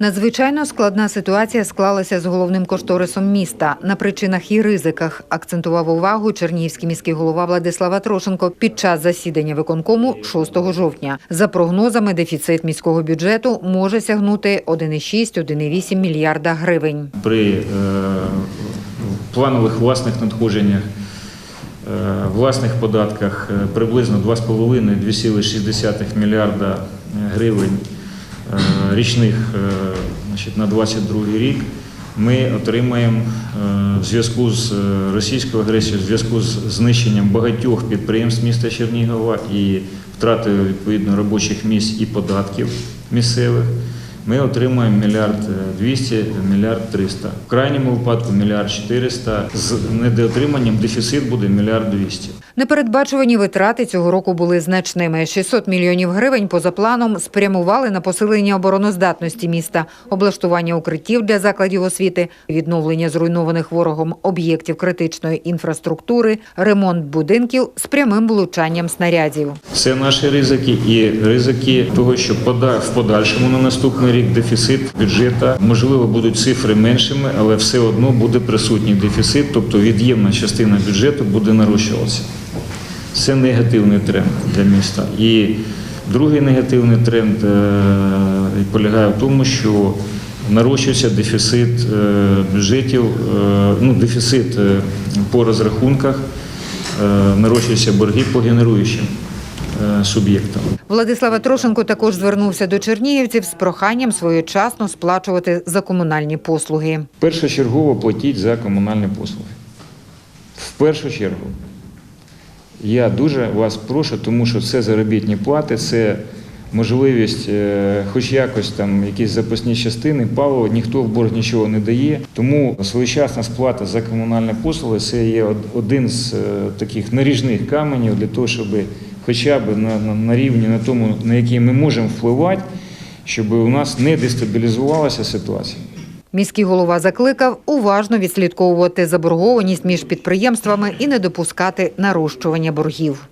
Надзвичайно складна ситуація склалася з головним кошторисом міста. На причинах і ризиках акцентував увагу Чернігівський міський голова Владислава Трошенко під час засідання виконкому 6 жовтня. За прогнозами, дефіцит міського бюджету може сягнути 1,6-1,8 мільярда гривень. при е, планових власних надходженнях, е, власних податках е, приблизно 2,5-2,6 мільярда гривень річних е, значить, на 2022 рік ми отримаємо е, в зв'язку з е, російською агресією, в зв'язку з знищенням багатьох підприємств міста Чернігова і втратою відповідно робочих місць і податків місцевих. Ми отримаємо мільярд двісті, мільярд триста. В крайньому випадку мільярд чотириста. З недоотриманням дефіцит буде мільярд двісті. Непередбачувані витрати цього року були значними. 600 мільйонів гривень поза планом спрямували на посилення обороноздатності міста, облаштування укриттів для закладів освіти, відновлення зруйнованих ворогом об'єктів критичної інфраструктури, ремонт будинків з прямим влучанням снарядів. Це наші ризики і ризики того, що в подальшому на наступний рік дефіцит бюджету, можливо, будуть цифри меншими, але все одно буде присутній дефіцит, тобто від'ємна частина бюджету буде нарощуватися. Це негативний тренд для міста. І другий негативний тренд е, полягає в тому, що нарощується дефіцит е, бюджетів, е, ну, дефіцит е, по розрахунках, е, нарощуються борги по генеруючим е, суб'єктам. Владислава Трошенко також звернувся до чернігівців з проханням своєчасно сплачувати за комунальні послуги. Першочергово платіть за комунальні послуги. В першу чергу. Я дуже вас прошу, тому що це заробітні плати, це можливість, е, хоч якось там якісь запасні частини, паливо, ніхто в борг нічого не дає. Тому своєчасна сплата за комунальні послуги це є один з е, таких наріжних каменів для того, щоб хоча б на, на, на рівні на тому, на який ми можемо впливати, щоб у нас не дестабілізувалася ситуація. Міський голова закликав уважно відслідковувати заборгованість між підприємствами і не допускати нарощування боргів.